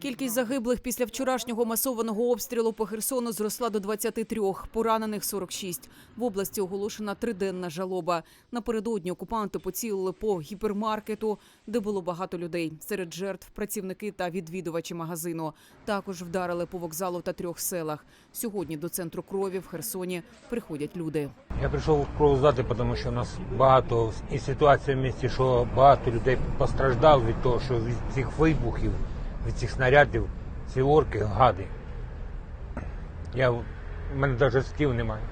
Кількість загиблих після вчорашнього масованого обстрілу по Херсону зросла до 23, поранених 46. В області оголошена триденна жалоба. Напередодні окупанти поцілили по гіпермаркету, де було багато людей. Серед жертв працівники та відвідувачі магазину. Також вдарили по вокзалу та трьох селах. Сьогодні до центру крові в Херсоні приходять люди. Я прийшов провоздати, тому що у нас багато і ситуація в місті, що багато людей постраждало від того, що від цих вибухів, від цих снарядів, ці орки, гади. Я, в мене навіть слів немає.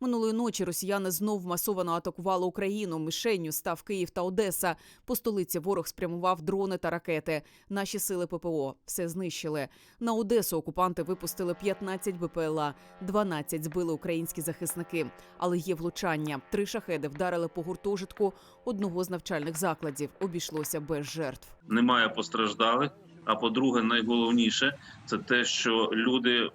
Минулої ночі росіяни знов масово атакували Україну. Мишенню став Київ та Одеса. По столиці ворог спрямував дрони та ракети. Наші сили ППО все знищили. На Одесу окупанти випустили 15 БПЛА, 12 збили українські захисники. Але є влучання. Три шахеди вдарили по гуртожитку одного з навчальних закладів. Обійшлося без жертв. немає постраждалих. А по-друге, найголовніше це те, що люди е,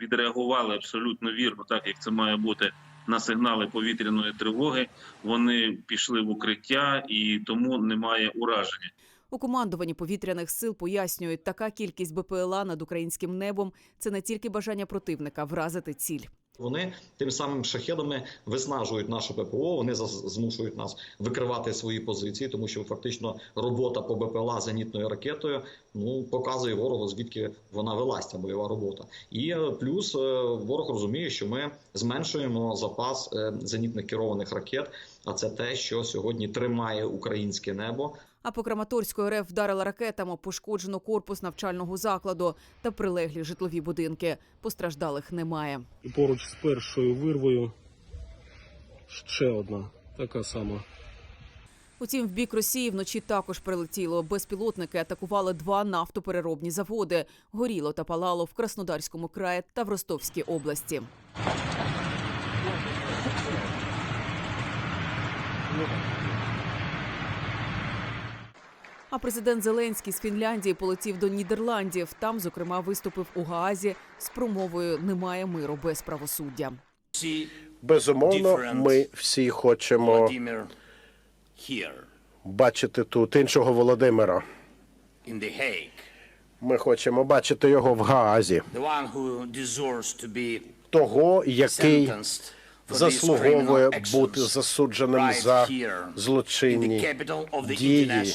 відреагували абсолютно вірно, так як це має бути на сигнали повітряної тривоги. Вони пішли в укриття і тому немає ураження. У командуванні повітряних сил пояснюють, така кількість БПЛА над українським небом це не тільки бажання противника вразити ціль. Вони тим самим шахедами виснажують наше ППО. Вони змушують нас викривати свої позиції, тому що фактично робота по БПЛА зенітною ракетою ну показує ворогу, звідки вона велась ця бойова робота. І е, плюс е, ворог розуміє, що ми зменшуємо запас е, зенітних керованих ракет. А це те, що сьогодні тримає українське небо. А по Краматорську РФ вдарила ракетами, пошкоджено корпус навчального закладу та прилеглі житлові будинки. Постраждалих немає. І з першою вирвою ще одна така сама. Утім, в бік Росії вночі також прилетіло. Безпілотники атакували два нафтопереробні заводи. Горіло та палало в Краснодарському краї та в Ростовській області. А президент Зеленський з Фінляндії полетів до Нідерландів. Там, зокрема, виступив у Гаазі з промовою Немає миру без правосуддя. Безумовно, ми всі хочемо бачити тут іншого Володимира. Ми хочемо бачити його в Гаазі, того, який заслуговує бути засудженим за злочинні дії.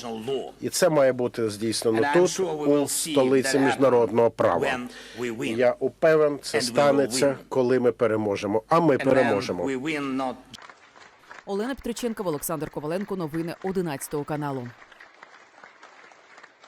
І це має бути здійснено тут, у столиці міжнародного права. Я упевнен, це станеться, коли ми переможемо. А ми переможемо. Олена Петриченкова, Олександр Коваленко. Новини 11 каналу.